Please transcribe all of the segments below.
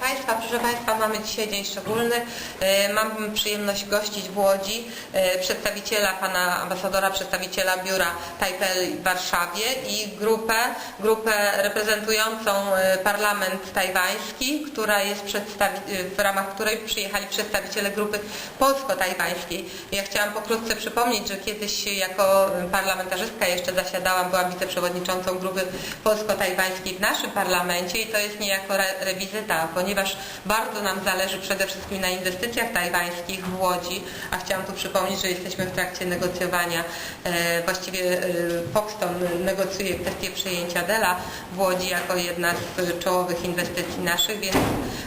Państwa, proszę Państwa, mamy dzisiaj dzień szczególny. E, Mam przyjemność gościć w Łodzi e, przedstawiciela, pana ambasadora, przedstawiciela biura Tajpel w Warszawie i grupę, grupę reprezentującą e, parlament tajwański, która jest w ramach której przyjechali przedstawiciele grupy polsko-tajwańskiej. Ja chciałam pokrótce przypomnieć, że kiedyś jako parlamentarzystka jeszcze zasiadałam, byłam wiceprzewodniczącą grupy polsko-tajwańskiej w naszym parlamencie i to jest niejako re- rewizyta, ponieważ bardzo nam zależy przede wszystkim na inwestycjach tajwańskich w Łodzi, a chciałam tu przypomnieć, że jesteśmy w trakcie negocjowania, e, właściwie e, Foxton negocjuje kwestię przyjęcia Dela w Łodzi jako jedna z czołowych inwestycji naszych, więc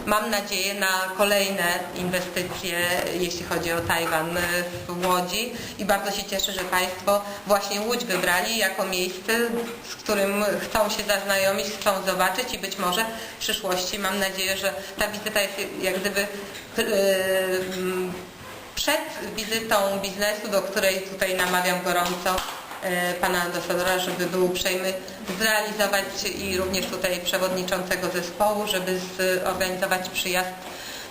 mam nadzieję na kolejne inwestycje, jeśli chodzi o Tajwan e, w Łodzi. I bardzo się cieszę, że Państwo właśnie Łódź wybrali jako miejsce, z którym chcą się zaznajomić, chcą zobaczyć i być może w przyszłości. Mam nadzieję, że ta wizyta jest jak gdyby e, przed wizytą biznesu, do której tutaj namawiam gorąco pana ambasadora, żeby był uprzejmy zrealizować i również tutaj przewodniczącego zespołu, żeby zorganizować przyjazd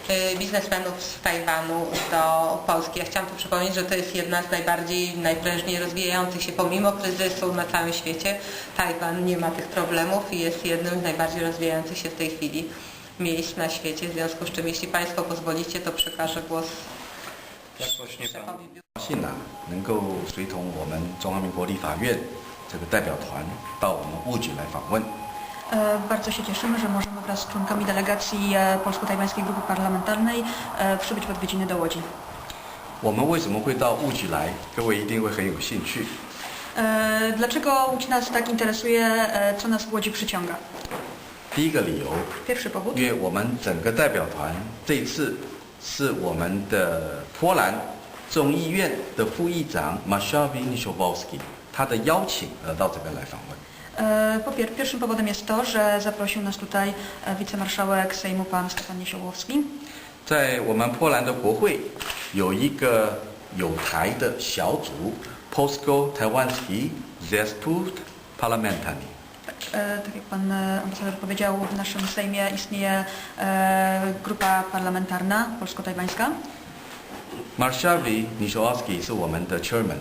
e, biznesmenów z Tajwanu do Polski. Ja chciałam tu przypomnieć, że to jest jedna z najbardziej, najprężniej rozwijających się pomimo kryzysu na całym świecie. Tajwan nie ma tych problemów i jest jednym z najbardziej rozwijających się w tej chwili miejsc na świecie. W związku z czym, jeśli Państwo pozwolicie, to przekażę głos 要说学 szefowi biura. 高兴啊，能够随同我们中华民国立法院这个代表团到我们务局来访问。 E, Bardzo się cieszymy, że możemy wraz z członkami delegacji e, Polsko-Tajwańskiej Grupy Parlamentarnej e, przybyć w odwiedziny do Łodzi. 我们为什么会到务局来？各位一定会很有兴趣。 E, Dlaczego Łódź nas tak interesuje, e, co nas w Łodzi przyciąga? 第一个理由， Pierwszy powód. 因为我们整个代表团这一次 是我们的波兰众议院的副议长 Mashawi Nishowowski 他的邀请而到这边来访问。E, Po pier pierwszym powodem jest to, że zaprosił nas tutaj e, wicemarszałek Sejmu pan Stefan Niesiołowski. 在我们波兰的国会有一个有台的小组 Polsko Taiwanski Zespół Parlamentarny。E, Tak jak pan e, ambasador powiedział, w naszym Sejmie istnieje e, grupa parlamentarna polsko-tajwańska Marshawi Nishowski 是我们的 chairman，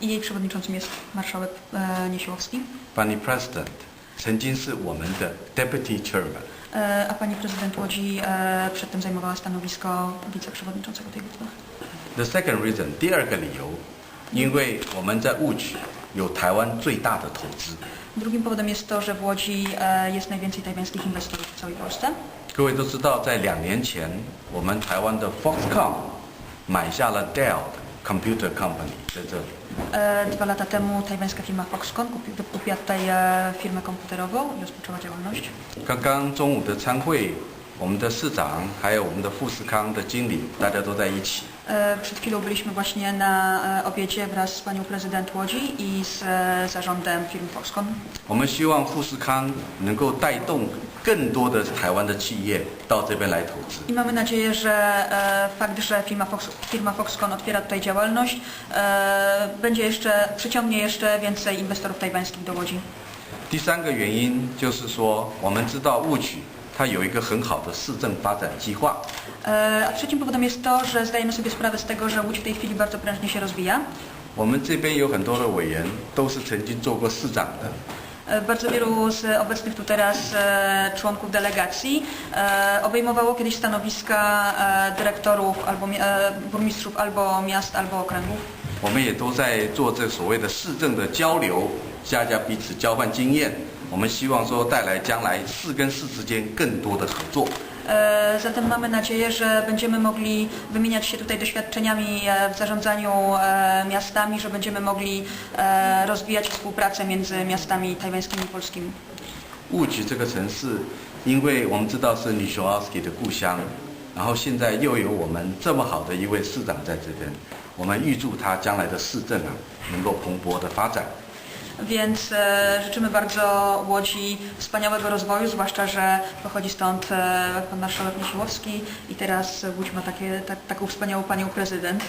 i jej przewodniczącym jest marszałek e, Niesiołowski. Pani President 曾经是我们的 deputy chairman。 E, A pani prezydent Łodzi e, przedtem zajmowała stanowisko wiceprzewodniczącego tej grupy. The second reason，第二个理由，因为我们在务局 有台湾最大的投资。 Drugim powodem jest to, że w Łodzi e, jest najwięcej tajwańskich inwestorów w całej Polsce. 各位都知道，在两年前，我们台湾的 Foxconn 买下了 Dell Computer Company 在这里。 E, Dwa lata temu tajwańska firma Foxconn kupi, kupiła tutaj e, firmę komputerową i rozpoczęła działalność. 刚刚中午的参会，我们的市长还有我们的富士康的经理，大家都在一起。 E, Przed chwilą byliśmy właśnie na e, obiedzie wraz z panią prezydent Łodzi i z e, zarządem firmy Foxconn. 我们希望富士康能够带动更多的台湾的企业到这边来投资。 I mamy nadzieję, że e, fakt, że firma, Fox, firma Foxconn otwiera tutaj działalność, e, będzie jeszcze, przyciągnie jeszcze więcej inwestorów tajwańskich do Łodzi. 第三个原因就是说，我们知道务局 它有一个很好的市政发展计划。 E, A trzecim powodem jest to, że zdajemy sobie sprawę z tego, że Łódź w tej chwili bardzo prężnie się rozwija. 我们这边有很多的委员都是曾经做过市长的， E, Bardzo wielu z obecnych tu teraz e, członków delegacji e, obejmowało kiedyś stanowiska e, dyrektorów albo mi- e, burmistrzów albo miast, albo okręgów. 我们也都在做这所谓的市政的交流， 大家彼此交换经验。我们希望说带来将来市跟市之间更多的合作。E, Zatem mamy nadzieję, że będziemy mogli wymieniać się tutaj doświadczeniami e, w zarządzaniu e, miastami, że będziemy mogli e, rozwijać współpracę między miastami tajwańskimi i 局这个城市，因为我们知道是 n i s h o w s k i 的故乡，然后现在又有我们这么好的一位市长在这边，我们预祝他将来的市政啊能够蓬勃的发展。Więc e, życzymy bardzo Łodzi wspaniałego rozwoju, zwłaszcza, że pochodzi stąd e, pan marszałek Misiłowski i teraz Łódź ma takie, tak, taką wspaniałą panią prezydent.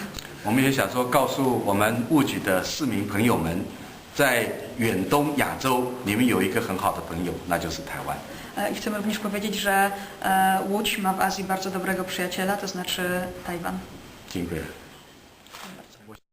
我们也想说告诉我们务局的市民朋友们，在远东亚洲，你们有一个很好的朋友，那就是台湾。 E, I chcemy również powiedzieć, że e, Łódź ma w Azji bardzo dobrego przyjaciela, to znaczy Tajwan. 金贵。